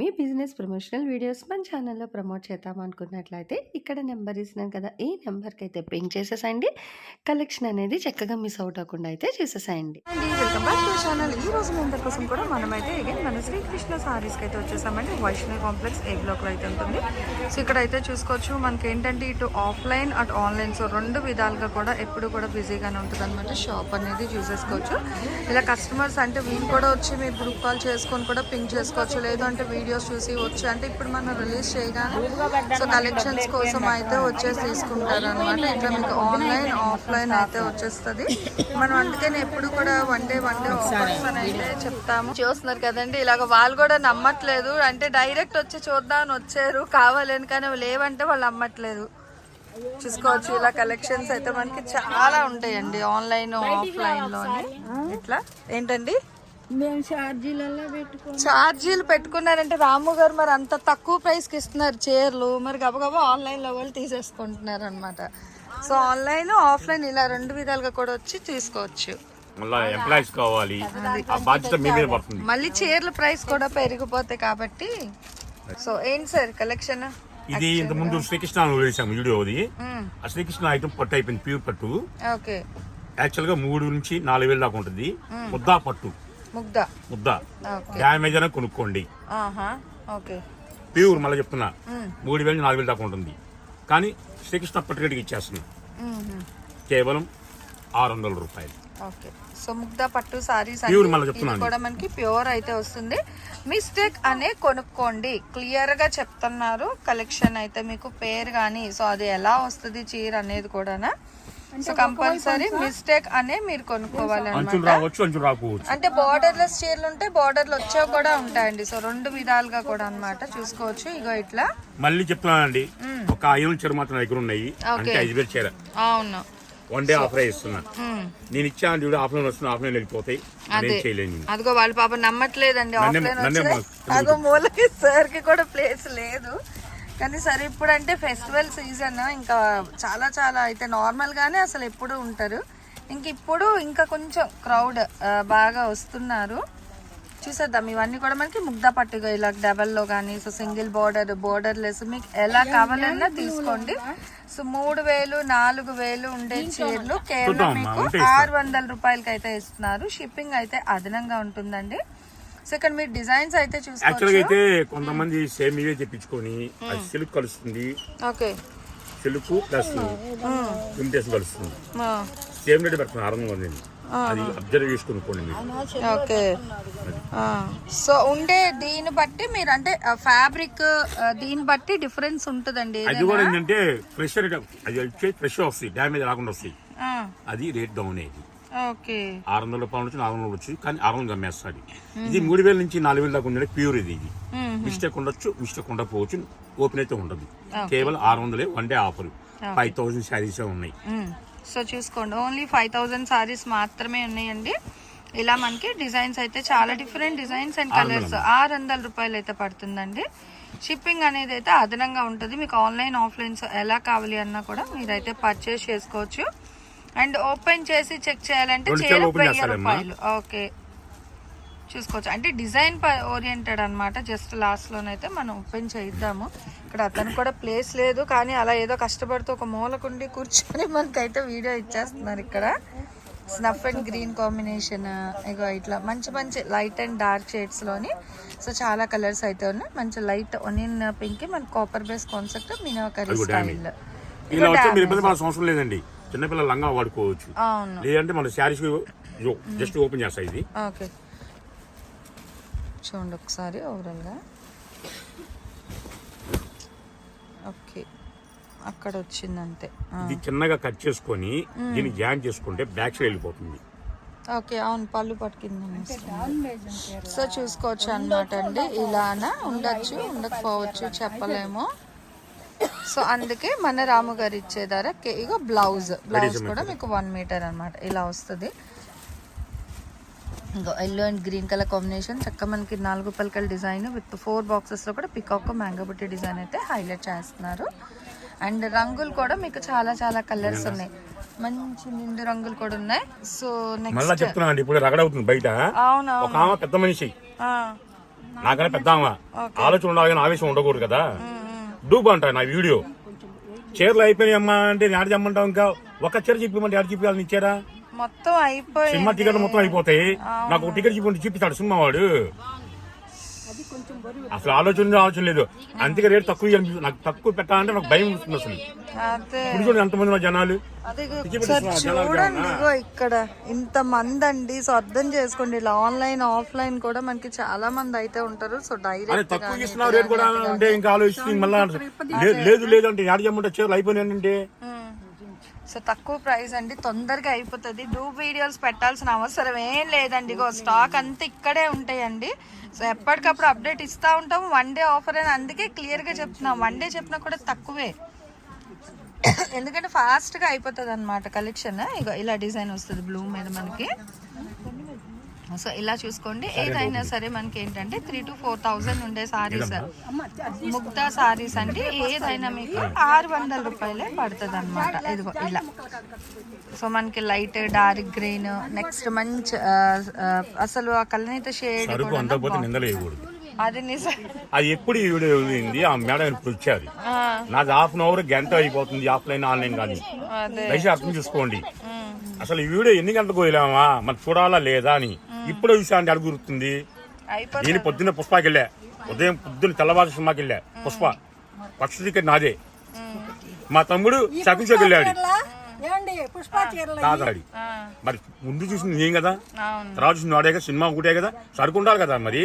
మీ business promotional videos మన ఛానల్లో promote చేద్దాం అనుకున్నట్లయితే ఇక్కడ నెంబర్ ఇస్తున్నాను కదా ఈ నెంబర్కి అయితే పింక్ చేసేసేయండి కలెక్షన్ అనేది చక్కగా మిస్ అవుట్ అవ్వకుండా అయితే చేసేసేయండి వెల్కమ్ బ్యాక్ టు ఛానల్. ఈ రోజు కోసం కూడా మనమైతే అగైన్ మన శ్రీకృష్ణ సారీస్కి అయితే వచ్చేసామండి. వైష్ణవి కాంప్లెక్స్ ఏ బ్లాక్లో అయితే ఉంటుంది. సో ఇక్కడ అయితే చూసుకోవచ్చు మనకి ఏంటంటే ఇటు ఆఫ్లైన్ అటు ఆన్లైన్ సో రెండు విధాలుగా కూడా ఎప్పుడు కూడా బిజీగానే ఉంటుంది అనమాట షాప్ అనేది చూసేసుకోవచ్చు. ఇలా కస్టమర్స్ అంటే వీళ్ళు కూడా వచ్చి మీరు గ్రూప్ కాల్ చేసుకొని కూడా పింక్ చేసుకోవచ్చు. లేదు అంటే వీడియోస్ చూసి వచ్చి. అంటే ఇప్పుడు మనం రిలీజ్ చేయగానే సో కలెక్షన్స్ కోసం అయితే వచ్చేసి తీసుకుంటారు అనమాట ఇట్లా మీకు ఆన్లైన్ ఆఫ్లైన్ అయితే వచ్చేస్తుంది. మనం అందుకని ఎప్పుడు కూడా one day one day offers అని అయితే చెప్తాము. చూస్తున్నారు కదండి ఇలాగ వాళ్ళు కూడా నమ్మట్లేదు. అంటే డైరెక్ట్ వచ్చి చూద్దామని వచ్చారు కావాలని కానీ లేవంటే వాళ్ళు నమ్మట్లేదు. చూసుకోవచ్చు ఇలా కలెక్షన్స్ అయితే మనకి చాలా ఉంటాయండి ఆన్లైన్ ఆఫ్లైన్లోని. ఇట్లా ఏంటండి? ఛార్జీలు పెట్టుకున్నారంటే రాము గారు మరి అంత తక్కువ ప్రైస్కి ఇస్తున్నారు చీరలు. మరి గబగబా ఆన్లైన్లో వాళ్ళు తీసేసుకుంటున్నారు అనమాట సో ఆన్లైన్ ఆఫ్లైన్ ఇలా రెండు విధాలుగా కూడా వచ్చి తీసుకోవచ్చు. మళ్ళా ఎంప్లాయీస్ కావాలి. మళ్ళీ చీరల ప్రైస్ కూడా పెరిగిపోతాయి కాబట్టి సో ఏంటి సార్ కలెక్షన్ ఇది ఇంత ముందు శ్రీకృష్ణ వేసాము వీడియో అది. ఆ శ్రీకృష్ణ ఐటమ్ పట్టు అయిపోయింది ప్యూర్ పట్టు. ఓకే యాక్చువల్గా మూడు నుంచి నాలుగు వేలు దాకా ఉంటుంది. ముద్దా పట్టు. ముగ్ధ. ముద్ద డ్యామేజ్ అయినా కొనుక్కోండి. ఓకే. ప్యూర్ మళ్ళీ చెప్తున్నా. మూడు వేలు నాలుగు వేలు దాకా ఉంటుంది. కానీ శ్రీకృష్ణ పట్టుగడికి ఇచ్చేస్తున్నాం కేవలం ఆరు వందల రూపాయలు. ఓకే. సో ముగ్ధ పట్టు సారీస్. కూడా మనకి ప్యూర్ అయితే వస్తుంది. మిస్టేక్ అనే కొనుక్కోండి. క్లియర్గా చెప్తున్నారు. కలెక్షన్ అయితే మీకు పేరు కానీ సో అది ఎలా వస్తుంది చీర అనేది కూడా సో కంపల్సరీ మిస్టేక్ అనే మీరు కొనుక్కోవాలి అంచులు అనమాట రావచ్చు అంచులు రాకపోవచ్చు. అంటే బార్డర్లెస్ చీరలు ఉంటే బార్డర్లు వచ్చేవి కూడా ఉంటాయండి. సో రెండు విధాలుగా కూడా అన్నమాట. చూసుకోవచ్చు. ఇగో ఇట్లా. మళ్ళీ చెప్తున్నానండి. ఒక ఐదు చీర మాత్రం దగ్గర ఉన్నాయి. అంటే ఐదు వేలు చీర. అవును. వన్ డే ఆఫర్ ఇస్తున్నా. నేను ఇచ్చాను చూడు ఆఫ్లైన్ వస్తున్నా ఆఫ్లైన్ వెళ్ళిపోతాయి. అదిగో వాళ్ళ పాప నమ్మట్లేదండి ఆఫ్లైన్ అదిగో మూలకి సార్కి కూడా ప్లేస్ లేదు. కానీ సరే ఇప్పుడు అంటే ఫెస్టివల్ సీజన్ ఇంకా చాలా చాలా అయితే నార్మల్ గానే అసలు ఎప్పుడు ఉంటారు. ఇంక ఇప్పుడు ఇంకా కొంచెం క్రౌడ్ బాగా వస్తున్నారు. చూసేద్దాం ఇవన్నీ కూడా మనకి ముగ్ధ పట్టుగా ఇలా డబల్లో కానీ so single border borderless మీకు ఎలా కావాలన్నా తీసుకోండి. సో మూడు వేలు నాలుగు వేలు ఉండే చీరలు కేవలం మీకు. ఆరు వందల రూపాయలకి అయితే ఇస్తున్నారు. షిప్పింగ్ అయితే అదనంగా ఉంటుందండి. సో ఇక్కడ మీరు డిజైన్స్ అయితే యాక్చువల్గా చూసుకోవచ్చు అయితే కొంతమంది సేమ్ ఇవే తెప్పించుకొని అది సిల్క్ కలుస్తుంది. ఓకే సిల్క్ ప్లస్ ఇమిటేషన్ కలుస్తుంది. సేమ్ రేట్ పెడుతున్నారు ఆరు వందలు ఉంది అది అబ్జర్వ్ చేసుకుని పోండి మీరు. ఓకే సో ఉండే దీన్ని బట్టి మీరు అంటే ఫ్యాబ్రిక్ దీన్ని బట్టి డిఫరెన్స్ ఉంటుందండి అది కూడా ఏంటంటే ఫ్రెష్ రేట్ అది వచ్చి ఫ్రెష్ వస్తాయి డ్యామేజ్ రాకుండా వస్తాయి. ఆ, అది రేట్ డౌన్ అయ్యేది. ఆరు వందల రూపాయల నుంచి నాలుగు వందలు వచ్చి కానీ ఆరు వందలు అమ్మేస్తాడు ఇది మూడు వేల నుంచి నాలుగు వేల దాకా ఉండే ప్యూర్ ఇది ఇది. మిస్టేక్ ఉండొచ్చు మిస్టేక్ ఉండకపోవచ్చు ఓపెన్ అయితే ఉండదు. కేవలం ఆరు వందలే one day offer. Five thousand saris ఉన్నాయి. సో చూసుకోండి ఓన్లీ ఫైవ్ థౌజండ్ సారీస్ మాత్రమే ఉన్నాయండి. ఇలా మనకి డిజైన్స్ అయితే చాలా డిఫరెంట్ డిజైన్స్ అండ్ కలర్స్. ఆరు వందల రూపాయలు అయితే పడుతుందండి. షిప్పింగ్ అనేది అయితే అదనంగా ఉంటుంది. మీకు ఆన్లైన్ ఆఫ్లైన్స్ ఎలా కావాలి అన్నా కూడా మీరైతే పర్చేస్ చేసుకోవచ్చు. అండ్ ఓపెన్ చేసి చెక్ చేయాలంటే చీర వెయ్యి? రూపాయలు ఓకే. చూసుకోవచ్చు. అంటే డిజైన్ ఓరియంటెడ్ అన్నమాట. జస్ట్ లాస్ట్ లోనైతే మనం ఓపెన్ చేద్దాము ఇక్కడ అతను కూడా ప్లేస్ లేదు కానీ అలా ఏదో కష్టపడుతూ ఒక మూలకుండి కూర్చొని మనకైతే వీడియో ఇచ్చేస్తున్నారు ఇక్కడ. స్నఫ్ అండ్ గ్రీన్ కాంబినేషన్ ఇగో ఇట్లా మంచి మంచి లైట్ అండ్ డార్క్ షేడ్స్లోని. సో చాలా కలర్స్ అయితే ఉన్నాయి. మంచి లైట్ ఒనియన్ పింక్ మన కాపర్ బేస్ కాన్సెప్ట్ కూడా స్టైల్ లేదండి. చిన్నపిల్లల లంగా వాడుకోవచ్చు. అవును. లేదంటే మన శారీస్ జస్ట్ ఓపెన్ చేస్తాయి ఇది. ఓకే. చూడండి ఒకసారి ఓవరాల్గా ఓకే. అక్కడ వచ్చిందంతే. ఆ. ఇది చిన్నగా కట్ చేసుకొని దీన్ని జాయిన్ చేసుకుంటే బ్యాక్ సైడ్ వెళ్ళిపోతుంది. ఓకే అవును పళ్ళు పట్టుకుంది సో చూసుకోవచ్చు అనమాట అండి. ఇలానా ఉండొచ్చు ఉండకపోవచ్చు చెప్పలేము. సో అందుకే మన రాము గారు ఇచ్చే ధర ఇగో బ్లౌజ్ బ్లౌజ్ కూడా మీకు వన్ మీటర్ అన్నమాట. ఇలా వస్తుంది. ఇంకో yellow and green colour combination చక్క మనకి నాలుగు పలకల డిజైన్ విత్ ఫోర్ బాక్సెస్లో కూడా పికాక్ మ్యాంగో బుట్టి డిజైన్ అయితే హైలైట్ చేస్తున్నారు. అండ్ రంగులు కూడా మీకు చాలా చాలా కలర్స్ ఉన్నాయి. మంచి నిండు రంగులు కూడా ఉన్నాయి. సో మళ్ళా నెక్స్ట్ చెప్తున్నా అండి ఇప్పుడు రగడవుతుంది బయట. అవును ఒక ఆమె పెద్ద మనిషి. ఆ, నాకన్నా పెద్ద ఆమె. ఆలోచన ఉండాలి ఆవేశం ఉండకూడదు కదా. డూబ్ అంటారు నా వీడియో. చీరలు అయిపోయినాయి అమ్మా అంటే నేను ఆడ చెప్పమంటావు ఇంకా? ఒక చీర చెప్పమంటే ఆడ చెప్పాలని ఇచ్చారా మొత్తం అయిపోయి సినిమా టికెట్ మొత్తం అయిపోతాయి. నాకు టికెట్ చెప్పండి చూపిస్తాడు సినిమా వాడు అసలు ఆలోచన ఆలోచన లేదు. అందుకే రేటు తక్కువ. నాకు తక్కువ పెట్టాలంటే నాకు భయం వస్తుంది అసలు. ఇప్పుడు చూడండి ఎంతమంది ఉన్నారు జనాలు. చూడండి ఇక్కడ ఇంత మంది అండి. సో అర్థం చేసుకోండి ఇలా ఆన్లైన్ ఆఫ్లైన్ కూడా మనకి చాలా మంది అయితే ఉంటారు. సో డైరెక్ట్ తక్కువ ఇస్తున్నారు రేటు కూడా ఉంటే ఇంకా ఆలోచిస్తుంది మళ్ళా లేదు లేదు అంటే ఆడ చెప్పమంటే చీరలు అయిపోయినాయంటే. సో తక్కువ ప్రైస్ అండి తొందరగా అయిపోతుంది. డూప్ వీడియోస్ పెట్టాల్సిన అవసరం ఏం లేదండి. ఇగో స్టాక్ అంతా ఇక్కడే ఉంటాయండి. సో ఎప్పటికప్పుడు అప్డేట్ ఇస్తూ ఉంటాము. వన్ డే ఆఫర్ అని అందుకే క్లియర్గా చెప్తున్నాం. వన్ డే చెప్పినా కూడా తక్కువే. ఎందుకంటే ఫాస్ట్గా అయిపోతుంది అనమాట కలెక్షన్ ఇగో ఇలా డిజైన్ వస్తుంది బ్లూ మీద మనకి. సో ఇలా చూసుకోండి. ఏదైనా సరే మనకి ఏంటంటే త్రీ టు ఫోర్ థౌజండ్ ఉండే సారీస్ ముగ్ధా సారీస్ అంటే ఏదైనా మీకు ఆరు వందల రూపాయలే పడుతుంది అనమాట ఇదిగో ఇలా. సో మనకి లైట్ డార్క్ గ్రీన్ నెక్స్ట్ మంచి అసలు ఆ కలనైతే షేడ్ అది నిజం. అది ఎప్పుడు ఈ వీడియో ఉంది? ఆ మేడం ఇప్పుడు వచ్చారు. ఆ, నాది హాఫ్ అన్ అవర్ గంట అయిపోతుంది ఆఫ్లైన్ ఆన్లైన్ కానీ. అదే. దయచేసి అర్థం చేసుకోండి. అసలు ఈ వీడియో ఎన్ని గంటలకు పోయలేమా? మనం చూడాలా లేదా అని. ఇప్పుడు విషయాన్ని అడుగుతుంది అయిపోతుంది నేను పొద్దున్న పుష్పకి వెళ్ళా ఉదయం పొద్దున్న తెల్లవారు సినిమాకి వెళ్ళా పుష్ప. ఫస్ట్ టికెట్ నాదే. మా తమ్ముడు షోకి వెళ్ళాడు. కాదాడి మరి ముందు చూసింది నేను కదా. తర్వాత చూసింది వాడే కదా సినిమా ఒకటే కదా. సరుకు ఉండాలి కదా మరి.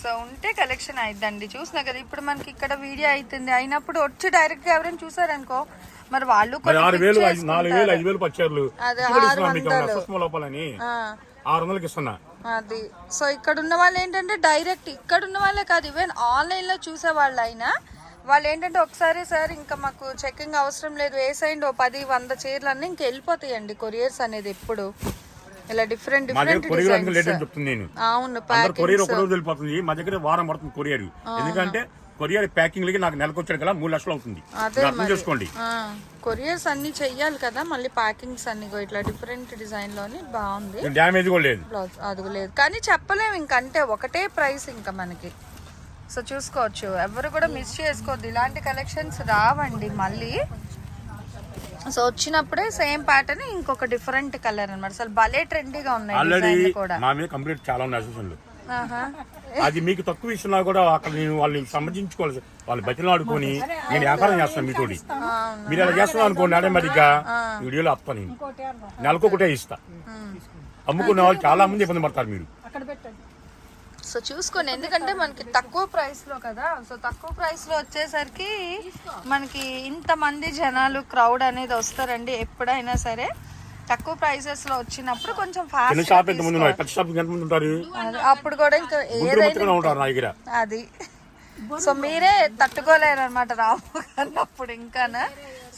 సో ఉంటే కలెక్షన్ అయిద్దండి. చూసినా కదా ఇప్పుడు మనకి ఇక్కడ వీడియో అవుతుంది అయినప్పుడు వచ్చి డైరెక్ట్గా ఎవరైనా చూసారనుకో మరి వాళ్ళు ఆరు వేలు. నాలుగు వేలు ఐదు వేలు ఆరు లోపలని వందలకి ఇస్తున్నా. అది. సో ఇక్కడ ఉన్న వాళ్ళు ఏంటంటే డైరెక్ట్ ఇక్కడ ఉన్న వాళ్ళే కాదు ఈవెన్ ఆన్లైన్లో చూసే వాళ్ళు అయినా వాళ్ళు ఏంటంటే ఒకసారి సార్ ఇంకా మాకు చెకింగ్ అవసరం లేదు. వేసేయండి ఓ పది వంద చీరలు అన్నీ ఇంక వెళ్ళిపోతాయండి కొరియర్స్ అనేది ఎప్పుడు. ఇలా డిఫరెంట్ డిఫరెంట్ కొరియర్ చెప్తుంది నేను. అవును కొరియర్ ఒక రోజు వెళ్ళిపోతుంది. మా దగ్గర వారం పడుతుంది కొరియర్. ఎందుకంటే కొరియర్ ప్యాకింగ్ లకి నాకు నెలకు వచ్చాడు కదా మూడు లక్షలు అవుతుంది. అర్థం. చేసుకోండి. కొరియర్స్ అన్ని చెయ్యాలి కదా మళ్ళీ ప్యాకింగ్స్ అన్ని ఇట్లా డిఫరెంట్ డిజైన్లోని బాగుంది డ్యామేజ్ కూడా లేదు. అది లేదు. కానీ చెప్పలేము ఇంకంటే ఒకటే ప్రైస్ ఇంకా మనకి. సో చూసుకోవచ్చు. ఎవరు కూడా మిస్ చేసుకోవద్దు. ఇలాంటి కలెక్షన్స్ రావండి మళ్ళీ. సో వచ్చినప్పుడే సేమ్ ప్యాటర్న్ ఇంకొక డిఫరెంట్ కలర్ అన్నమాట. అసలు భలే ట్రెండీగా ఉన్నాయి కూడా. మీద కంప్లీట్ చాలా ఉన్నాయి. అది మీకు తక్కువ ఇస్తున్నా కూడా అక్కడ నేను వాళ్ళని సంబంధించుకోవాలి. వాళ్ళు బతిలో ఆడుకొని నేను వ్యాపారం చేస్తాను మీతోటి. మీరు అలా చేస్తున్నాను అనుకోండి ఆటోమేటిక్గా వీడియోలో అప్ప నేను. నెలకు ఒకటే ఇస్తా. అమ్ముకునే వాళ్ళు చాలా మంది ఇబ్బంది పడతారు మీరు. అక్కడ పెట్టండి. సో చూసుకోండి ఎందుకంటే మనకి తక్కువ ప్రైస్లో కదా. సో తక్కువ ప్రైస్లో వచ్చేసరికి మనకి ఇంతమంది జనాలు క్రౌడ్ అనేది వస్తారండి ఎప్పుడైనా సరే. తక్కువ ప్రైసెస్లో వచ్చినప్పుడు కొంచెం ఫాస్ట్ షాప్ ఎంత మంది షాప్ ఎంత మంది ఉంటారు. అప్పుడు కూడా ఇంకా ఏదైనా ఉంటారు నా దగ్గర. అది. సో మీరే తట్టుకోలేరు అనమాట రాము అన్నప్పుడు ఇంకానా.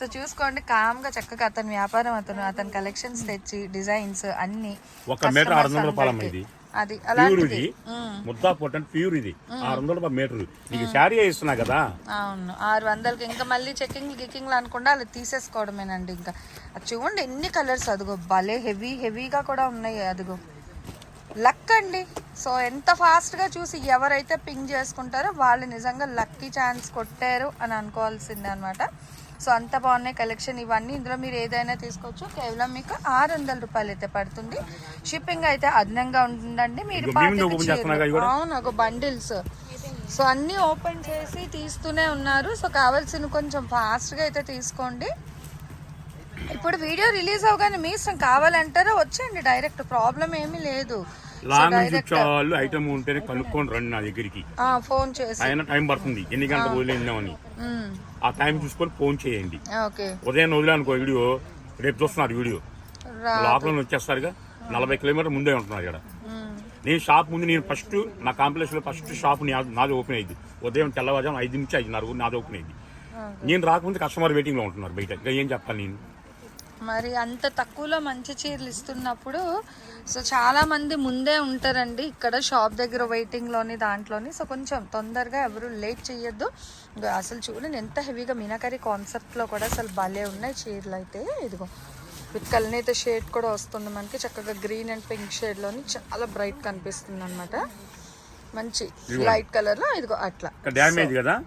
సో చూసుకోండి కామ్గా చక్కగా అతని వ్యాపారం అతను అతని కలెక్షన్స్ తెచ్చి డిజైన్స్ అన్ని ఒక మీటర్ ఆరు వందల అందరికీ. ఇది. అది ప్యూర్ ఇది ముద్దా పొట్టు అంటే ప్యూర్ ఇది ఆరు వందల రూపాయల మీటర్. నీకు శారీ ఇస్తున్నా కదా? అవును ఆరు వందలకి. ఇంకా మళ్ళీ చెకింగ్ గికింగ్లు అనుకుండా అలా తీసేసుకోవడమేనండి ఇంకా. అది చూడండి ఎన్ని కలర్స్ అదిగో. భలే హెవీ హెవీగా కూడా ఉన్నాయి అదిగో. లక్ అండి. సో ఎంత ఫాస్ట్గా చూసి ఎవరైతే పింగ్ చేసుకుంటారో వాళ్ళు నిజంగా లక్కీ ఛాన్స్ కొట్టారు అని అనుకోవాల్సిందే అనమాట సో అంత బాగున్నాయి కలెక్షన్ ఇవన్నీ. ఇందులో మీరు ఏదైనా తీసుకోవచ్చు. కేవలం మీకు ఆరు వందల రూపాయలు అయితే పడుతుంది. షిప్పింగ్ అయితే అదనంగా ఉంటుందండి. మీరు? అవును బండిల్స్. సో అన్నీ ఓపెన్ చేసి తీస్తూనే ఉన్నారు. సో కావాల్సిన కొంచెం ఫాస్ట్గా అయితే తీసుకోండి. ఇప్పుడు వీడియో రిలీజ్ అవగానే మీ ఇష్టం కావాలంటారా వచ్చేయండి డైరెక్ట్. ప్రాబ్లం ఏమీ లేదు. లాంగ్ నుంచి ఐటమ్ ఉంటేనే కనుక్కొని రండి నా దగ్గరికి. ఫోన్ చేసి. టైం పడుతుంది. ఎన్ని గంటలు వదిలేందామని. ఆ టైం చూసుకొని ఫోన్ చేయండి. ఉదయం వదిలేనుకో వీడియో రేపు చూస్తున్నారు వీడియో. లోపల వచ్చేస్తారుగా. నలభై కిలోమీటర్ ముందే ఉంటున్నారు ఇక్కడ. నేను షాప్ ముందు నేను ఫస్ట్ నా కాంప్లెక్స్లో ఫస్ట్ షాప్ నాది ఓపెన్ అయింది. ఉదయం తెల్లవారుజాము ఐదు నుంచి ఐదున్నర నాది ఓపెన్ అయింది. నేను రాకముందు కస్టమర్ వెయిటింగ్లో ఉంటున్నారు బయట. ఇంకా ఏం చెప్పాలి నేను? మరి అంత తక్కువలో మంచి చీరలు ఇస్తున్నప్పుడు సో చాలా మంది ముందే ఉంటారండి ఇక్కడ షాప్ దగ్గర వెయిటింగ్లోని దాంట్లోని. సో కొంచెం తొందరగా ఎవరు లేట్ చేయొద్దు అసలు చూడండి ఎంత హెవీగా మీనాకరీ కాన్సెప్ట్లో కూడా అసలు భలే ఉన్నాయి చీరలు అయితే. ఇదిగో విత్ కల్నేత షేడ్ కూడా వస్తుంది మనకి. చక్కగా గ్రీన్ అండ్ పింక్ షేడ్లోని చాలా బ్రైట్ కనిపిస్తుంది అనమాట మంచి లైట్ కలర్లో ఇదిగో అట్లా. డ్యామేజ్ కదా?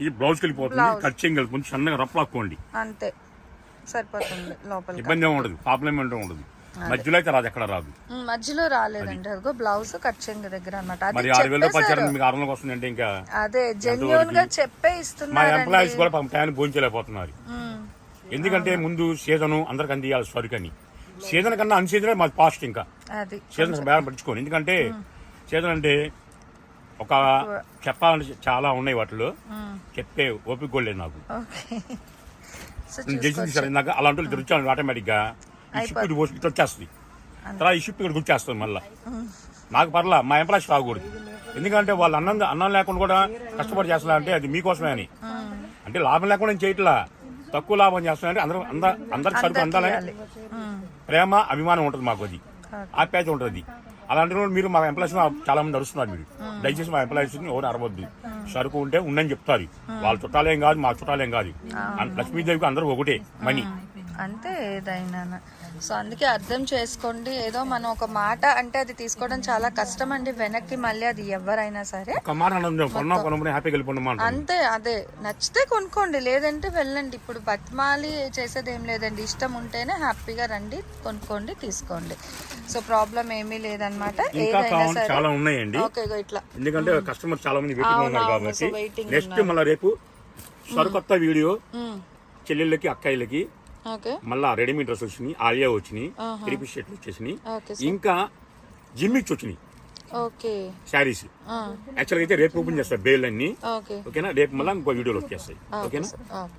ఇది బ్లౌజ్కి వెళ్ళిపోతుంది. కట్ సన్నగా అంతే. సరిపోతుంది ఇబ్బంది ఏమి ఉండదు. ప్రాబ్లం ఏంటో ఉండదు. మధ్యలో అయితే రాదు ఎక్కడ రాదు. మధ్యలో రాలేదండి. అదిగో బ్లౌజ్ దగ్గర అనమాట మరి ఆరు వేలు మీకు ఆరు వస్తుందంటే ఇంకా? అదే జెన్యున్గా చెప్పే మా ఇస్తున్నారు ఎంప్లాయీస్ కూడా టైం భోంచలేకపోతున్నారు ఎందుకంటే ముందు సీజను అందరికి అందియాలి సరుకని సీజన్ కన్నా అన్ సీజనే మాది పాస్ట్ ఇంకా. సీజన్ బేరం పట్టించుకోండి ఎందుకంటే సీజన్ అంటే ఒక చెప్పాలంటే చాలా ఉన్నాయి వాటిలో. చెప్పే ఓపిక కూడా లేదు నాకు. నేను చేసి తీసాను ఇందాక అలాంటి వాళ్ళు వచ్చాను ఆటోమేటిక్గా. ఈ షిప్ పోసి ఇటు వచ్చేస్తుంది తర్వాత ఈ షిప్ ఇక్కడ గుర్చేస్తుంది మళ్ళీ. నాకు పర్లా మా ఎంప్లాయీస్ తాగకూడదు ఎందుకంటే వాళ్ళు అన్నం అన్నం లేకుండా కూడా కష్టపడి చేస్తున్నా అంటే అది మీకోసమే అని. అంటే లాభం లేకుండా నేను చేయట్లా? తక్కువ లాభం చేస్తున్నా అంటే అందరూ అందరు అందరికి సరుకు అందాలని ప్రేమ అభిమానం ఉంటుంది మాకు అది. ఆప్యాయత ఉంటుంది అలాంటి మీరు మా ఎంప్లాయీస్ చాలా మంది అరుస్తున్నారు మీరు. దయచేసి మా ఎంప్లాయీస్ ఎవరు అరవద్దు. సరుకు ఉంటే ఉండని చెప్తారు వాళ్ళ చుట్టాలేం కాదు మా చుట్టాలేం కాదు. లక్ష్మీదేవికి అందరూ ఒకటే మనీ. అంతే ఏదైనా. సో అందుకే అర్థం చేసుకోండి. ఏదో మనం ఒక మాట అంటే అది తీసుకోవడం చాలా కష్టం అండి. వెనక్కి మళ్ళీ అది ఎవరైనా సరే అంతే అదే. నచ్చితే కొనుక్కోండి. లేదంటే వెళ్ళండి. ఇప్పుడు బతిమాలి చేసేది ఏం లేదండి. ఇష్టం ఉంటేనే హ్యాపీగా రండి కొనుక్కోండి తీసుకోండి. సో ప్రాబ్లం ఏమీ లేదనమాట ఏదైనా సరే. చాలా ఉన్నాయండి. ఓకే ఇట్లా. ఎందుకంటే కస్టమర్ చాలా మంది వెయిటింగ్ ఉన్నారు కాబట్టి నెక్స్ట్ మళ్ళీ రేపు సరుకొత్త వీడియో చెల్లెళ్ళకి అక్కాయిలకి మళ్ళా రెడీమేడ్ డ్రెస్ వచ్చినాయి ఆలియా వచ్చినాయి క్రీపీ షర్ట్లు వచ్చేసినాయి. ఇంకా జిమ్మిక్స్ వచ్చినాయి. Okay saris. యాక్చువల్గా అయితే రేపు ఓపెన్ చేస్తారు బేల్ అన్ని ఓకే ఓకేనా? రేపు మళ్ళీ ఇంకో వీడియోలు వచ్చేస్తాయి. ఓకేనా? ఓకే